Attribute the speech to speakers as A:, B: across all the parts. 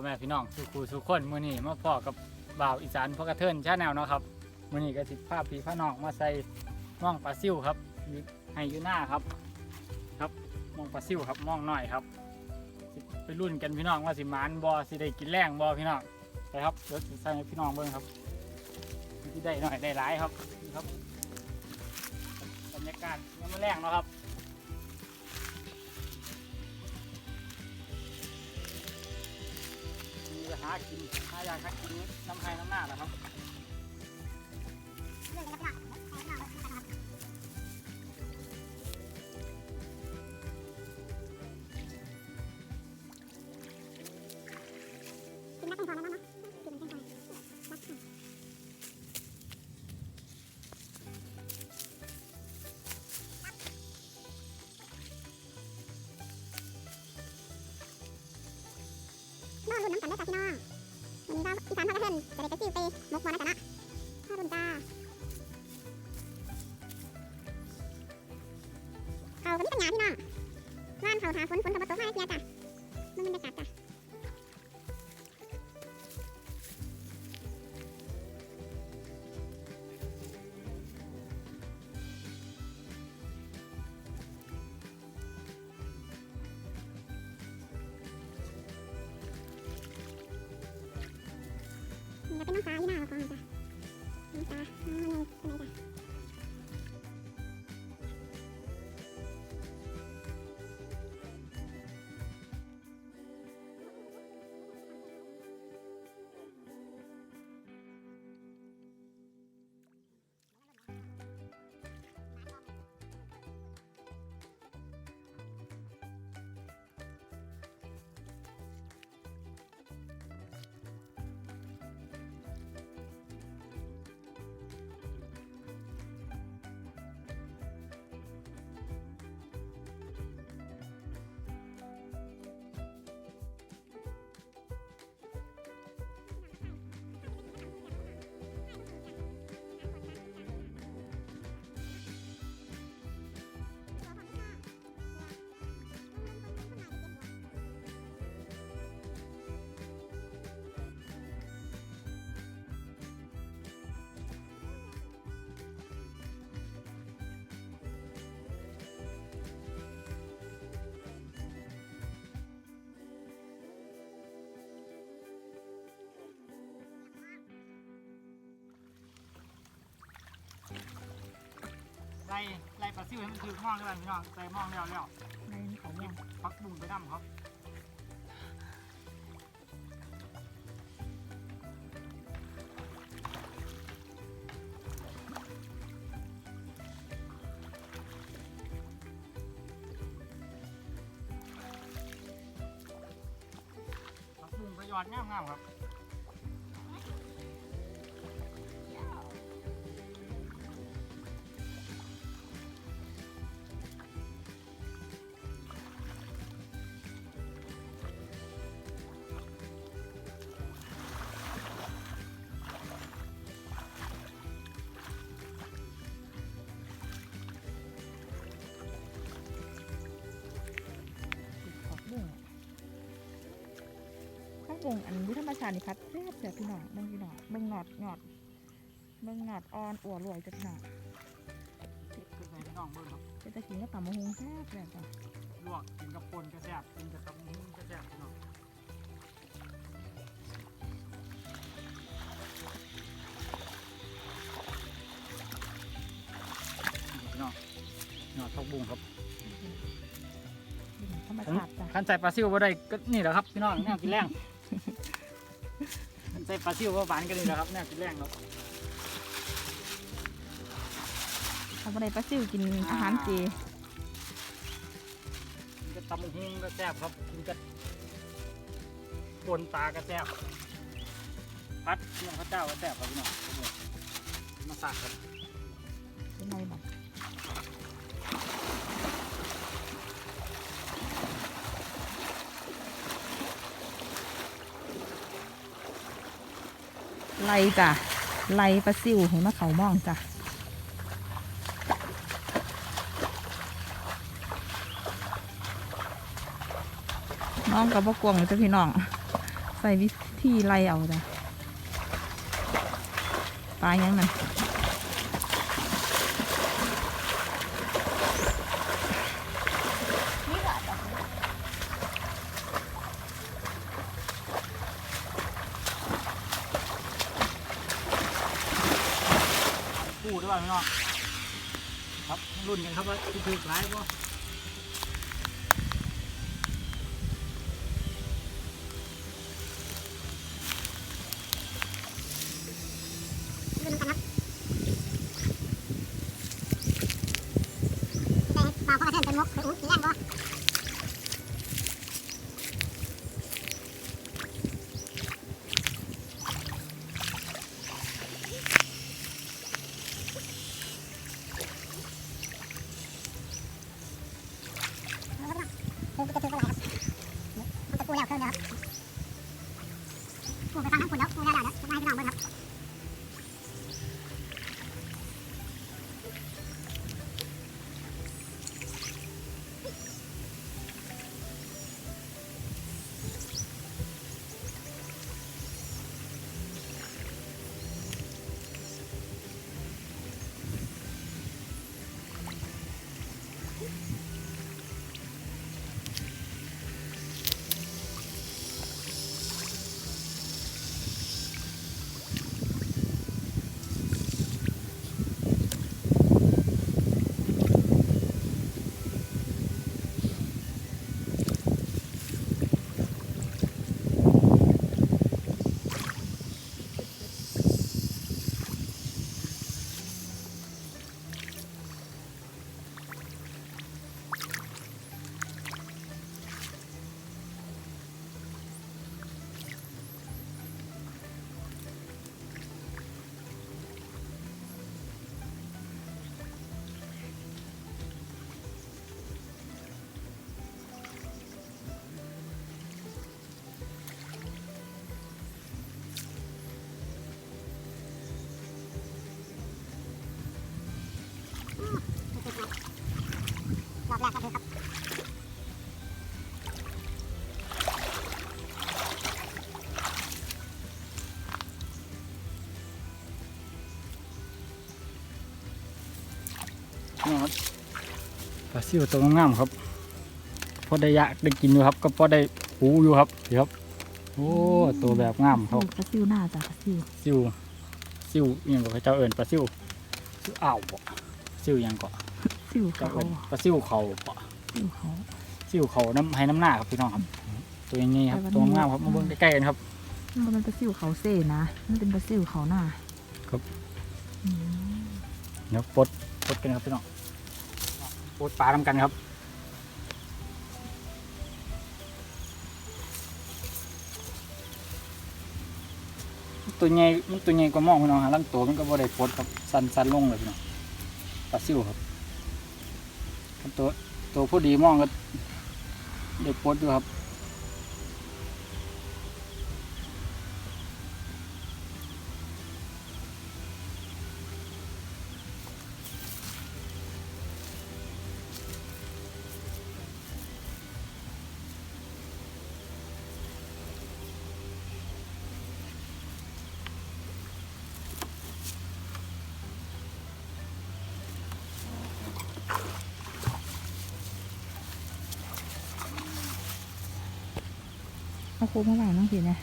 A: อแม่พี่น้องสุขูสุขคนมื้อนี้มาพ่อกับบ่าวอีสานพกกระเทินชาแนลเนาะครับมื้อนี้ก็สิพาพี่พาน้องมาใส่ม่องปลาซิ่วครับให้อยู่หน้าครับ ครับม่องปลาซิ่วครับม่องหน้อยครับไปรุ่นกันพี่น้องว่าสิหมานบ่สิได้กินแรงบ่พี่น้องไปครับเดี๋ยวใส่พี่น้องเบิ่งครับที่ได้หน่อยได้หลายครับนี่ครับบรรยากาศยังไม่แรงเนาะครับ หากินหาอยากหากินน้ำไห้น้ำหน้าแหละครับ
B: กันได้จ้าพี่น้องวันนี้ก็อีสานพากระเทินจะได้ไปซิวไปมกมอลนะจ๊ะนะ เป็นน้ำตาที่หน้าราก่อนจ้ะน้ำตาน้ำมันยังเป็ไงจ้ะ
A: ไล่ไล่ปลาซิ่วให้มันถือม่องด้วยกันพี่น้องใส่ม่องแล้วแล้ว
C: ในเขา
A: หยิ
C: เนี่ย
A: บพักบุ้งไปน้ำครับพักบุ้งไปหยอดงามๆครับ
C: ข้างบงอันนี้ธรรมชาตินี่ครับแซ่บแซ่บพี่น้องเบิ่งพี่น้องเบิ่งหนอดหนอดเบิ่งหนอดอ่อนอัวรวยจ้ะพี่น้อง
A: ขึ้นไปพี่น้องเบิ่งครับ
C: เป็นตะกินก็ตำมะฮุงแซ่บแซ่บจ้ะ
A: ลวกกินกับปนกระแซบกินกับตำหุ้งกระแซบพี่น้องพี่น้องหนอดพักบุ้งครับ
C: ธรรมชาติจ้ะ
A: ขันใส่ปลาซิวบ่ได้ก็นี่แหละครับพี่น้องแนวกินแรงขันใส่ปลาซิวบ่หวานก็นี่แหละครับแนวกินแรงเนาะ
C: ทำอะไรปลาซิวกินอาหารเจ
A: กินกับตำหุ้งกระแซบครับกินกับปนปลากระแซบพัดพี่น้องพระเจ้ากระแซบครับพี่น้องมาสักครับ
C: ไล่จ้ะไล่ปลาซิวของมะเขามองจ้ะน้องกับพ่กวงจ้ะพี่น้อง ใส่วิธีไล่เอาจ้ะปลายังนั่น
A: คู่ด้วยพี่น้องครับรุ่นกันครับว่าคือหลายบ่
B: คือจะถืออะไรครับมันจะปูแล้วเครื่องเดียวครับ
A: ซิวตัวงามๆครับพอได้ยะได้กินอยู่ครับ ก็พอได้หูอยู่ครับนี่ครับ โอ้ตัวแบบงามครับ
C: ปลาซิวหน้าจ้ะปลาซิว
A: ซิวซิวอิหยังกับพระเจ้าเอิญปลาซิวซิวอ้าวบ่ซิวอิหยังก็
C: ซิว
A: เจ้า
C: เขา
A: เอิญปลาซิวเขาบ่
C: ซิวเขา
A: ซิวเขาน้ำให้น้ำหน้าครับพี่น้องครับ ตัวอย่างนี้ครับตัวงามครับมาเบิ่งใกล้ๆกันครับ
C: มันเป็นปลาซิวเขาเซ่นะมันเป็นปลาซิวเขาหน้า
A: ครับ
C: อืม
A: เดี๋ยวปลดปลดกันครับพี่น้อง ปลดปลาทำกันครับตัวใหญ่มันตัวใหญ่กว่ามองพี่น้องฮะลำตัวมันก็บ่ได้ปดครับสั้นสั้นลงเลยพี่น้องปลาซิวครับครับตัวตัวผู้ดีมองก็เด้ปลดอยู่ครับ
C: เอาโค้งมาหวานน้องสินะ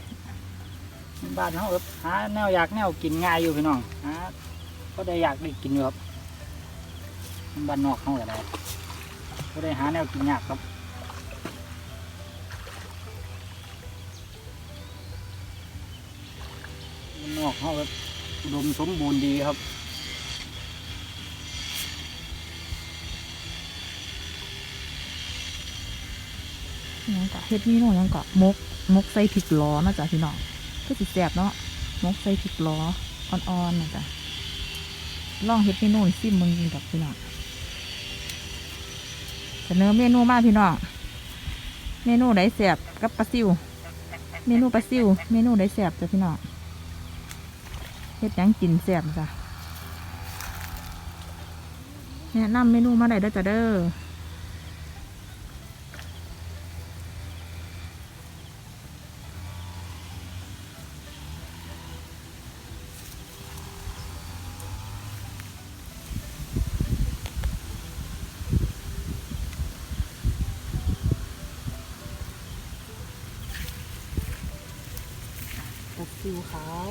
A: บ้านเขาแบบหาแนวอยากแนวกินง่ายอยู่พี่น้องหาก็ได้อยากได้กินอยู่ครับบ้านนอกเขาอะไรก็ได้หาแนวกินยากครับนอกเขาแบบดมสมบูรณ์ดีครับ
C: ยังกะเฮ็ดนี่น้องยังกะมกมกใส่พริกล้อนะจ๊ะพี่น้องก็สิแซ่บเนาะมกใส่พริกล้ออ่อนๆนะจ๊ะลองเฮ็ดเมนูให้ซิมมึงกินกับพี่น้องเสนอเมนูมาพี่น้องเมนูไหนแซ่บกับปลาซิว เมนูปลาซิว เมนูไหนแซ่บจ้ะพี่น้องเฮ็ดยังกินแซ่บจ้ะแนะนำเมนูมาได้เด้จ้ะเด้อ ม ซิวขาว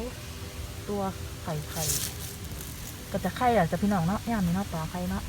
C: ตัวไข่ไข่ก็จะไข่อะจะพี่น้องเนาะย่ามมีเนาะต่อไข่เนาะ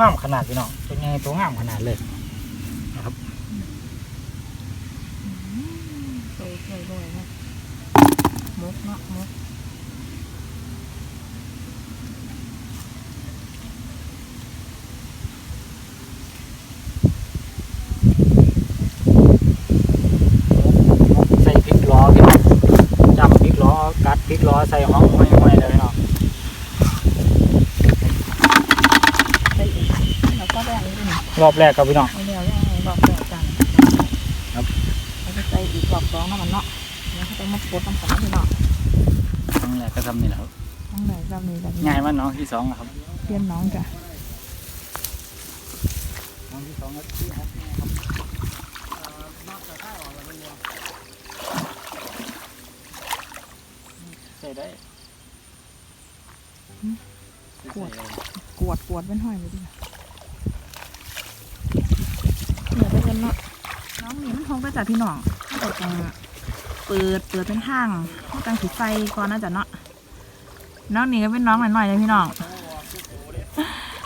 A: งามขนาดพี่น้องเป็นไงตัวงามขนาดเลยนะครับ
C: ใส่ใส่ด้วยนะมกเนาะมก
A: ใส่พริกล้อพี่น้องจำพริกล้อกัดพริกล้อใส่ห้องห้อยๆเลยพี่น้อง
C: ใส่อีกแล้วก็แบ่งอีกหนึ่ง
A: รอบแรกครับพี่น้อง
C: เอาเดียวแล้วให้บอกแบ่งกัน
A: ครับ
C: แล้วก็ใส่อีกรอบสองน้ำมันเนาะแล้วก็ต้องมาปดน้ำสองพี่น้อง
A: ครั้งแรกก็ทำนี่แหละครับ
C: ทั้งไหนรอบนี้แบบนี้
A: ง่ายมากน้องที่สองนะครับ
C: เพี้ยนน้องจ้ะ
A: น้องที่สองก็ที่หกนี่ครับใส่ได้ใส่ได้
C: กวดกวดเป็นห้อยเลยดิเหนือไปกัน เนาะน้องนี่มันคงก็จะพี่น้องแต่จังเปิดเปิดเป็นทางเขาจังถือไฟก่อนนะจ๊ะเนาะน้องนี่ก็เป็นน้องหน่อยๆเลยพี่น้อง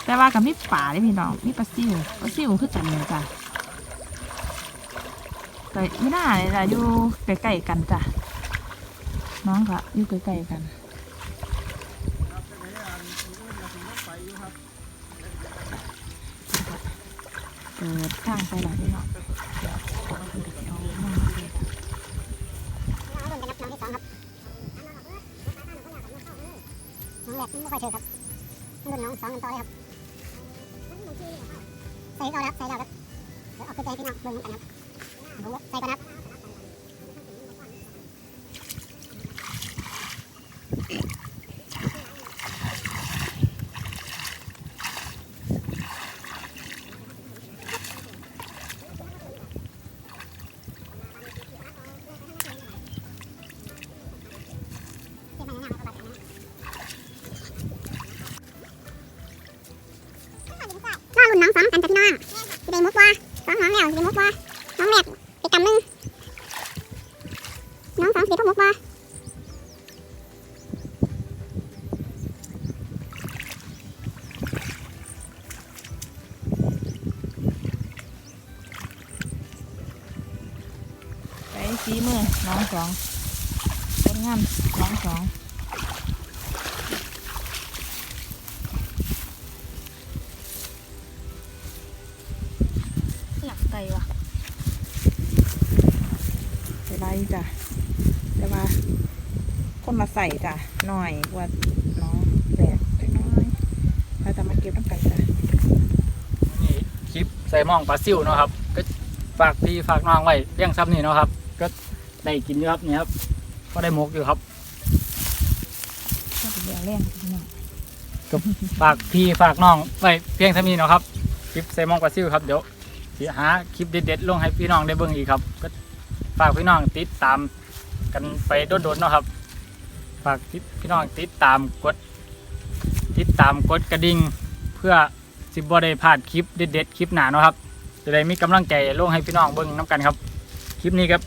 C: แต่ว่ากับมีป่าเลยพี่น้องมีปลาซิวปลาซิวคือกันเลยจ้ะแต่ไม่น่าเลยจ้ะอยู่ใกล้ๆกันจ้ะน้องก็อยู่ใกล้ๆกัน ปิดทางไปหลายพี่องเดี๋ยวเอาไปเดี๋ยวเอามาเลย
B: เอารุ่นกันครับน้องที่สองครับน้องแรกไม่ค่อยเจอครับรุ่นน้องสองกันต่อเลยครับใส่เอาแล้วใส่แล้วครับเดี๋ยวเอาไปใจพี่น้องเบิ่งกันครับใส่ก่อนครับ
C: น้องสองคนงามน้องสองหลักไตว่ะใส่ไรจ้ะแต่ว่า คนมาใส่จ้ะหน่อยกว่าน้องแบกไปน้อยเราจะมาเก็บน้ำกันจ้ะ
A: นี่คลิปใส่หมองปลาซิวเนาะครับ ก็ฝากพี่ฝากน้องไว้เลี้ยงซ้ำนี่เนาะครับ ก็ ได้กินอยู่ครับนี่ครับก็ได้หมกอยู่ครับ
C: ก็เป็นเรื่องแรงพี่น้อง
A: ฝากพี่ฝากน้องไว้เพียงเท่านี้เนาะครับคลิปใส่หมองปลาซิวครับเดี๋ยวสิหาคลิปเด็ดๆลงให้พี่น้องได้เบิ่งอีกครับ ก็ฝากพี่น้องติดตามกันไปโดนๆเนาะครับ ฝากพี่น้องติดตามกด ติดตามกดกระดิ่งเพื่อสิบบ่ได้พลาดคลิปเด็ดๆคลิปหนาเนาะครับจะได้มีกำลังใจลงให้พี่น้องเบิ่งน้ำกันครับ คลิปนี้ครับ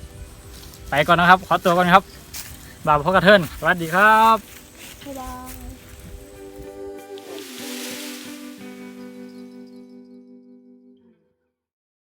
A: ไปก่อนนะครับ ขอตัวก่อนครับบ่าวพ่อกระเทินสวัสดีครับ
C: บ๊ายบาย